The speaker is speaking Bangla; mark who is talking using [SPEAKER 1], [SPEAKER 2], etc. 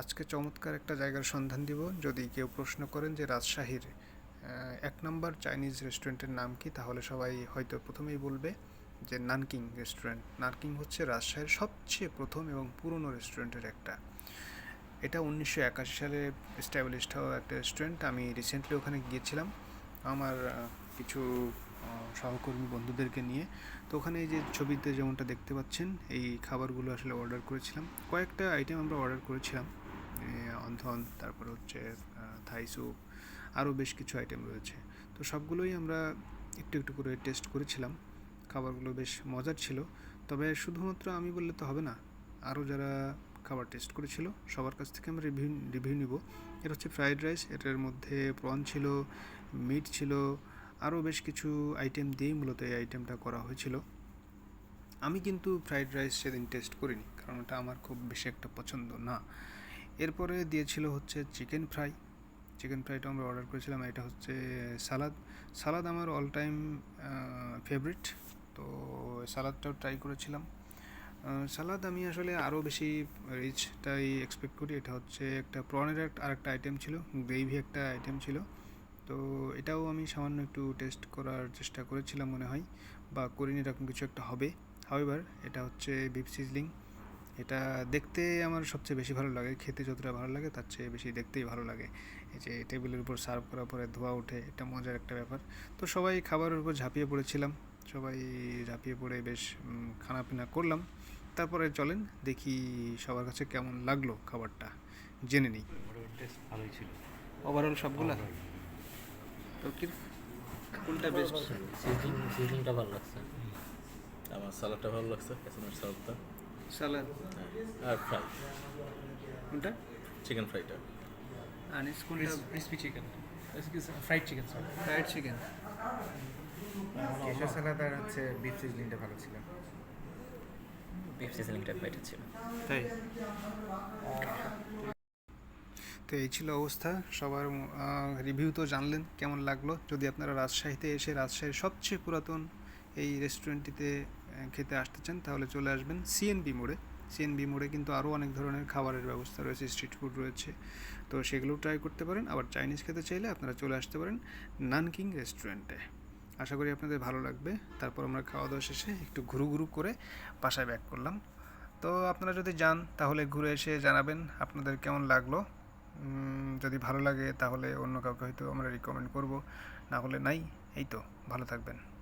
[SPEAKER 1] আজকে চমৎকার একটা জায়গার সন্ধান দিব। যদি কেউ প্রশ্ন করেন যে রাজশাহীর এক নম্বর চাইনিজ রেস্টুরেন্টের নাম কি, তাহলে সবাই হয়তো প্রথমেই বলবে যে নানকিং রেস্টুরেন্ট। নানকিং হচ্ছে রাজশাহীর সবচেয়ে প্রথম এবং পুরনো রেস্টুরেন্টের একটা। এটা উনিশশো একাশি সালে এস্টাবলিশড হওয়া একটা রেস্টুরেন্ট। আমি রিসেন্টলি ওখানে গিয়েছিলাম। আমার কিছু সহকর্মী বন্ধুদেরকে নিয়ে। তো ওখানে এই যে ছবিতে যেমনটা দেখতে পাচ্ছেন, এই খাবারগুলো আসলে অর্ডার করেছিলাম। কয়েকটা আইটেম আমরা অর্ডার করেছিলাম। অন্থন, তারপরে হচ্ছে থাই স্যুপ আরও বেশ কিছু আইটেম রয়েছে। তো সবগুলোই আমরা একটু একটু করে টেস্ট করেছিলাম। খাবারগুলো বেশ মজার ছিল। তবে শুধুমাত্র আমি বললে তো হবে না আরও যারা খাবার টেস্ট করেছিল, সবার কাছ থেকে আমরা রিভিউ রিভিউ নিব। এটা হচ্ছে ফ্রাইড রাইস এটার মধ্যে প্রন ছিল মিট ছিল আরও বেশ কিছু আইটেম দিয়েই মূলত এই আইটেমটা করা হয়েছিল। আমি কিন্তু ফ্রাইড রাইস সেদিন টেস্ট করিনি, কারণ ওটা আমার খুব বেশি একটা পছন্দ না। এরপরে দিয়েছিল হচ্ছে চিকেন ফ্রাই চিকেন ফ্রাইটা আমরা অর্ডার করেছিলাম এটা হচ্ছে সালাদ সালাদ আমার অল টাইম ফেভারিট তো সালাদটাও ট্রাই করেছিলাম। সালাদ আমি আসলে আরও বেশি রিচটাই এক্সপেক্ট করি। এটা হচ্ছে একটা প্রনের একটা আরেকটা আইটেম ছিল গ্রেভি একটা আইটেম ছিল। তো এটাও আমি সামান্য একটু টেস্ট করার চেষ্টা করেছিলাম মনে হয়, বা করিনি, এরকম কিছু একটা হবে। হাউএভার এটা হচ্ছে বিফ সিজলিং এটা দেখতে আমার সবচেয়ে বেশি ভালো লাগে। খেতে যতটা ভালো লাগে তার চেয়ে বেশি দেখতেই ভালো লাগে। এই যে টেবিলের উপর সার্ভ করার পরে ধোয়া ওঠে এটা মজার একটা ব্যাপার। তো সবাই খাবারের উপর ঝাঁপিয়ে পড়েছিলাম। সবাই ঝাঁপিয়ে পড়ে বেশ খানাপিনা করলাম। তারপরে চলেন দেখি সবার কাছে কেমন লাগল খাবারটা। জেনে নিই।
[SPEAKER 2] টেস্ট ভালোই ছিল।
[SPEAKER 1] ওভারঅল সবগুলা? তো কি কোনটা বেস্ট
[SPEAKER 3] সিজনিংটা ভালো লাগছে।
[SPEAKER 4] আমার সালাডটা ভালো লাগছে পেছনের সালাডটা
[SPEAKER 1] সালাদ।
[SPEAKER 4] আর ফ্রাই
[SPEAKER 1] কোনটা
[SPEAKER 4] চিকেন ফ্রাইটা
[SPEAKER 1] আনিস কোনটা
[SPEAKER 2] crispy chicken fried chicken
[SPEAKER 1] fried chicken
[SPEAKER 5] কেশর সালাদ আর হচ্ছে বিফ সিজলিংটা ভালো ছিল।
[SPEAKER 3] বিফ সিজনিংটা বেটার ছিল।
[SPEAKER 1] তাই? তো এই ছিল অবস্থা। সবার রিভিউ তো জানলেন কেমন লাগল। যদি আপনারা রাজশাহীতে এসে রাজশাহীর সবচেয়ে পুরাতন এই রেস্টুরেন্টটিতে খেতে আসতে চান, তাহলে চলে আসবেন সিএনবি মোড়ে। সিএনবি মোড়ে কিন্তু আরও অনেক ধরনের খাবারের ব্যবস্থা রয়েছে স্ট্রিট ফুড রয়েছে। তো সেগুলোও ট্রাই করতে পারেন। আবার চাইনিজ খেতে চাইলে আপনারা চলে আসতে পারেন নানকিং রেস্টুরেন্টে আশা করি আপনাদের ভালো লাগবে। তারপর আমরা খাওয়া দাওয়া শেষে একটু ঘুরু ঘুরু করে বাসায় ব্যাক করলাম। তো আপনারা যদি যান, তাহলে ঘুরে এসে জানাবেন আপনাদের কেমন লাগল। যদি ভালো লাগে, তাহলে অন্য কাউকে হয়তো আমরা রিকমেন্ড করব। না হলে নাই। এই তো, ভালো থাকবেন।